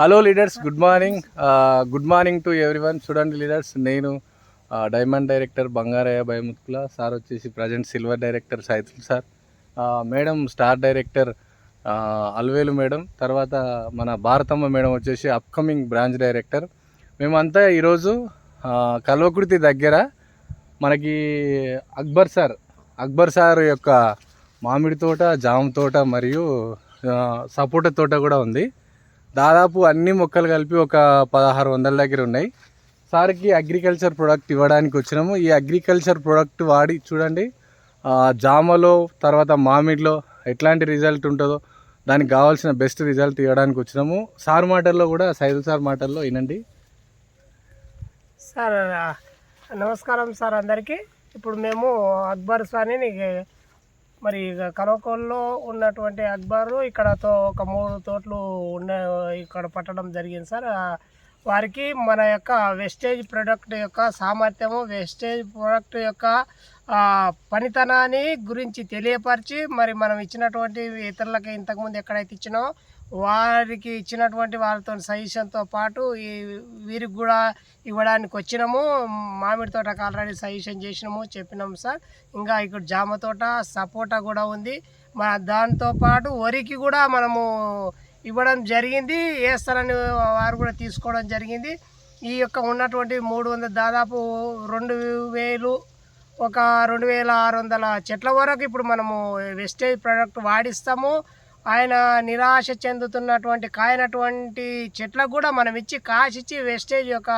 Hello leaders good morning good morning to everyone చూడండి leaders నేను diamond director Bangaraiah భయముత్కుల sir వచ్చేసి present silver director సైతుల్ sir madam star director Alivelu madam తర్వాత మన Bharatamma madam వచ్చేసి upcoming branch director మేమంతా ఈరోజు uh, Kalwakurthy దగ్గర మనకి అక్బర్ సార్ అక్బర్ సార్ యొక్క మామిడి తోట జామ తోట మరియు uh, సపోటా తోట కూడా ఉంది. దాదాపు అన్ని మొక్కలు కలిపి ఒక పదహారు వందల దగ్గర ఉన్నాయి. సార్కి అగ్రికల్చర్ ప్రోడక్ట్ ఇవ్వడానికి వచ్చినాము. ఈ అగ్రికల్చర్ ప్రోడక్ట్ వాడి చూడండి. జామలో తర్వాత మామిడిలో ఎట్లాంటి రిజల్ట్ ఉంటుందో దానికి కావాల్సిన బెస్ట్ రిజల్ట్ ఇవ్వడానికి వచ్చినాము. సార్ మాటల్లో కూడా సైదు సార్ మాటల్లో వినండి. సార్ నమస్కారం సార్ అందరికీ. ఇప్పుడు మేము అక్బర్ స్వామిని మరి ఇక కనకోల్లో ఉన్నటువంటి అక్బరు ఇక్కడతో ఒక మూడు తోట్లు ఉన్న ఇక్కడ పట్టడం జరిగింది సార్. వారికి మన యొక్క వెస్టేజ్ ప్రోడక్ట్ యొక్క సామర్థ్యము వెస్టేజ్ ప్రోడక్ట్ యొక్క పనితనాన్ని గురించి తెలియపరిచి మరి మనం ఇచ్చినటువంటి ఇతరులకి ఇంతకుముందు ఎక్కడైతే ఇచ్చినామో వారికి ఇచ్చినటువంటి వాళ్ళతో సజెషన్తో పాటు ఈ వీరికి కూడా ఇవ్వడానికి వచ్చినాము. మామిడి తోటకు ఆల్రెడీ సజెషన్ చేసినాము చెప్పినాము సార్. ఇంకా ఇక్కడ జామ తోట సపోటా కూడా ఉంది. మన దాంతో పాటు వరికి కూడా మనము ఇవ్వడం జరిగింది. వేస్తారని వారు కూడా తీసుకోవడం జరిగింది. ఈ యొక్క ఉన్నటువంటి మూడు వందల దాదాపు రెండు వేలు ఒక రెండు వేల ఆరు వందల చెట్ల వరకు ఇప్పుడు మనము వెస్టేజ్ ప్రోడక్ట్ వాడిస్తాము. ఆయన నిరాశ చెందుతున్నటువంటి కాయనటువంటి చెట్లకు కూడా మనం ఇచ్చి కాసిచ్చి వెస్టేజ్ యొక్క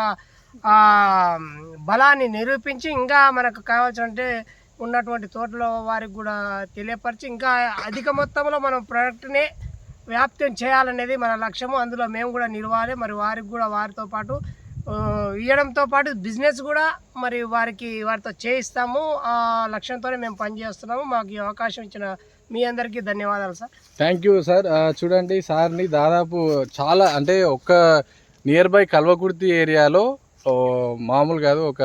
బలాన్ని నిరూపించి ఇంకా మనకు కావాల్సినట్టే ఉన్నటువంటి తోటలో వారికి కూడా తెలియపరిచి ఇంకా అధిక మొత్తంలో మనం ప్రొడక్ట్ని వ్యాప్తం చేయాలనేది మన లక్ష్యము. అందులో మేము కూడా నిలవాలి. మరి వారికి కూడా వారితో పాటు ఇవ్వడంతో పాటు బిజినెస్ కూడా మరి వారికి వారితో చేయిస్తాము. ఆ లక్ష్యంతోనే మేము పనిచేస్తున్నాము. మాకు ఈ అవకాశం ఇచ్చిన మీ అందరికీ ధన్యవాదాలు సార్. థ్యాంక్ యూ సార్ చూడండి సార్ని దాదాపు చాలా అంటే ఒక నియర్ బై కల్వకుర్తి ఏరియాలో మామూలు కాదు ఒక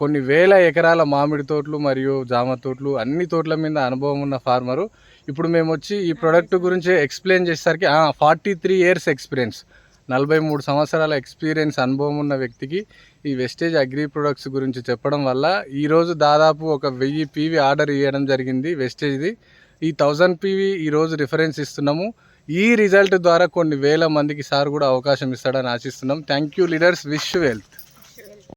కొన్ని వేల ఎకరాల మామిడి తోటలు మరియు జామ తోటలు అన్ని తోటల మీద అనుభవం ఉన్న ఫార్మరు. ఇప్పుడు మేము వచ్చి ఈ ప్రోడక్ట్ గురించి ఎక్స్ప్లెయిన్ చేసేసరికి ఫార్టీ త్రీ ఇయర్స్ ఎక్స్పీరియన్స్ నలభై మూడు సంవత్సరాల ఎక్స్పీరియన్స్ అనుభవం ఉన్న వ్యక్తికి ఈ వెస్టేజ్ అగ్రి ప్రొడక్ట్స్ గురించి చెప్పడం వల్ల ఈరోజు దాదాపు ఒక వెయ్యి పీవీ ఆర్డర్ ఇవ్వడం జరిగింది వెస్టేజ్ది ఈ థౌజండ్ పీవీ ఈరోజు రిఫరెన్స్ ఇస్తున్నాము. ఈ రిజల్ట్ ద్వారా కొన్ని వేల మందికి సార్ కూడా అవకాశం ఇస్తాడని ఆశిస్తున్నాం. Thank you leaders wish wealth